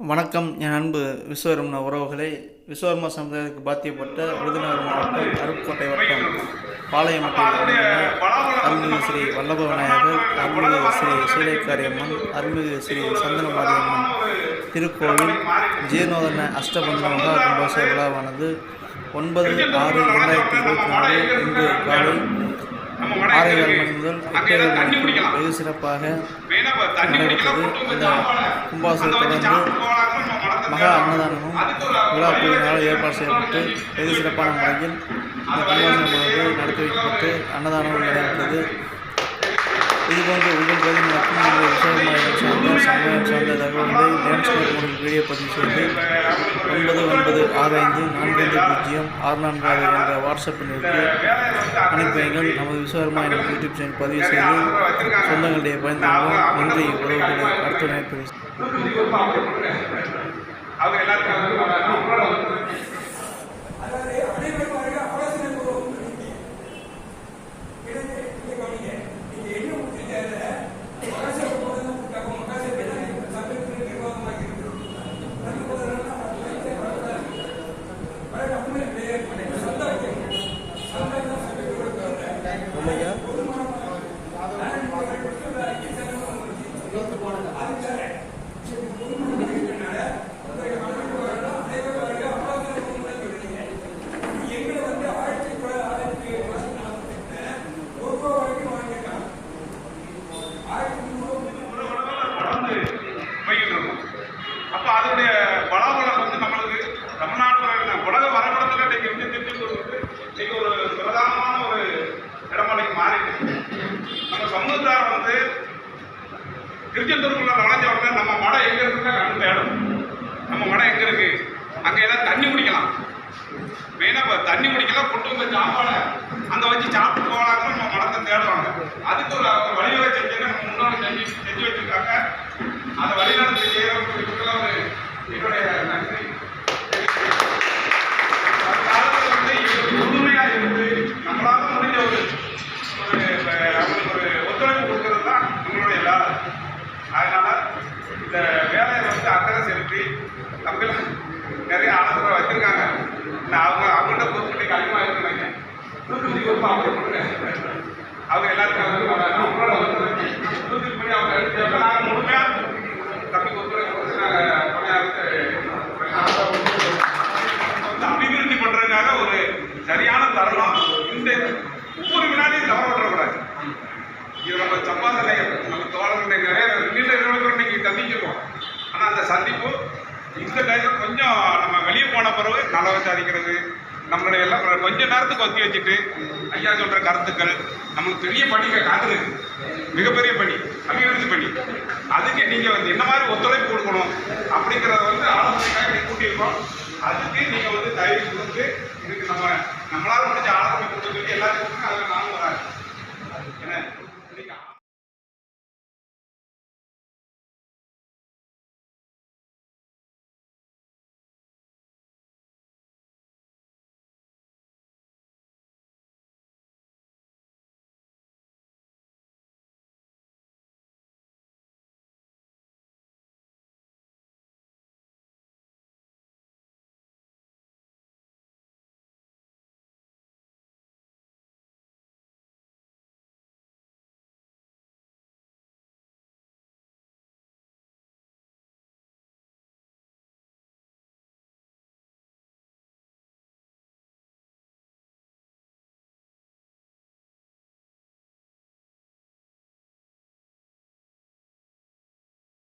வணக்கம் என் அன்பு விஸ்வகர்ம உறவுகளே. விஸ்வகர்ம சமுதாயத்துக்கு பாத்தியப்பட்ட விருதுநகர் மாவட்டம் அருப்புக்கோட்டை வட்டம் பாளையமட்டில் அருள்மிகு ஸ்ரீ வல்லப விநாயகர் அருள்மிகு ஸ்ரீ சீலைக்காரியம்மன் அருள்மிகு ஸ்ரீ சந்தனமாரியம்மன் திருக்கோவில் ஜீர்ணோதன அஷ்டபந்தன மகா கும்பாச விழாவானது ஒன்பது ஆறு இரண்டாயிரத்தி இருபத்தி நாலு இன்று காலை முதல் வெகு சிறப்பாக நடைபெற்றது இந்த கும்பாசத்தை தொடர்ந்து மகா அன்னதானமும் விழா குழுவினால் ஏற்பாடு செய்யப்பட்டு வெகு சிறப்பான முறையில் இந்த கும்பாசனமானது நடத்தி வைக்கப்பட்டு அன்னதானமும் நடைபெற்றது. இதுபோன்று உங்கள் பகுதியில் நடக்கும் உங்கள் விவசாயம் சார்ந்த சமுதாயம் சார்ந்த தகவல்களை மூலம் வீடியோ பதிவு செய்து ஆறு ஐந்து நான்கு ஐந்து பூஜ்ஜியம் ஆறு நான்கு ஆறு என்ற வாட்ஸ்அப் எண்ணிற்கு அனுப்பி நமது விஸ்வகர்மா என்ற யூடியூப் சேனல் பதிவு செய்து சொந்தங்களுடைய பயன்படுவோம் நன்றி. உறவுகளை அடுத்த நேரத்தில் அவங்க அந்த வச்சு சாப்பிட்டு போகலாம்னு நம்ம மனத்தை தேடுவாங்க அதுக்கு ஒரு வழிவகை செஞ்சு நம்ம முன்னோடி செஞ்சு செஞ்சு வச்சிருக்காங்க அந்த வழிநடத்தி செய்யறவங்களுக்குலாம் ஒரு என்னுடைய நன்றி அந்த காலத்துல வந்து இவங்க உறுதுணையா இருந்து நம்மளால முடிஞ்ச ஒரு ஒரு அஹ், அவங்களுக்கு ஒரு ஒத்துழைப்பு கொடுக்கறது தான் நம்மளுடைய வேலை அதனால இந்த வேலையை வந்து அக்கறை செலுத்தி தம்பிலாம் நிறைய ஆலோசனை வச்சிருக்காங்க நான் அவங்க அவங்கள்ட்ட பொறுப்பு அதிகமாக இருக்கிறாங்க நூற்றி பொறுப்பு அவங்க கொடுங்க அவங்க எல்லாருக்கும் அவங்க அவங்க நாங்கள் முழுமையாக தம்பி ஒத்துழைப்பு கொடுத்து நாங்கள் அபிவிருத்தி பண்றதுக்காக ஒரு சரியான தருணம். இந்த ஒவ்வொரு வினாடியும் தவற விடக்கூடாது இது நம்ம சம்பாதனை நம்ம தோழர்களுடைய நிறைய நீண்ட நிறுவனங்கள் இன்னைக்கு சந்திச்சிருக்கோம் ஆனால் அந்த சந்திப்பு இந்த டைமில் கொஞ்சம் நம்ம வெளியே போன பிறகு நல விசாரிக்கிறது நம்மளுடைய எல்லாம் கொஞ்ச நேரத்துக்கு ஒத்தி வச்சுட்டு ஐயா சொல்ற கருத்துக்கள் நம்மளுக்கு பெரிய பணிகள் காத்துருக்கு மிகப்பெரிய பணி அபிவிருத்தி பணி. அதுக்கு நீங்க வந்து என்ன மாதிரி ஒத்துழைப்பு கொடுக்கணும் அப்படிங்கிறத வந்து ஆலோசனைக்காக நீங்கள் கூட்டியிருக்கோம். அதுக்கு நீங்க வந்து தயவு கொடுத்து இதுக்கு நம்ம நம்மளால முடிஞ்ச ஆலோசனை கொடுத்து சொல்லி எல்லாத்துக்கும் அதில்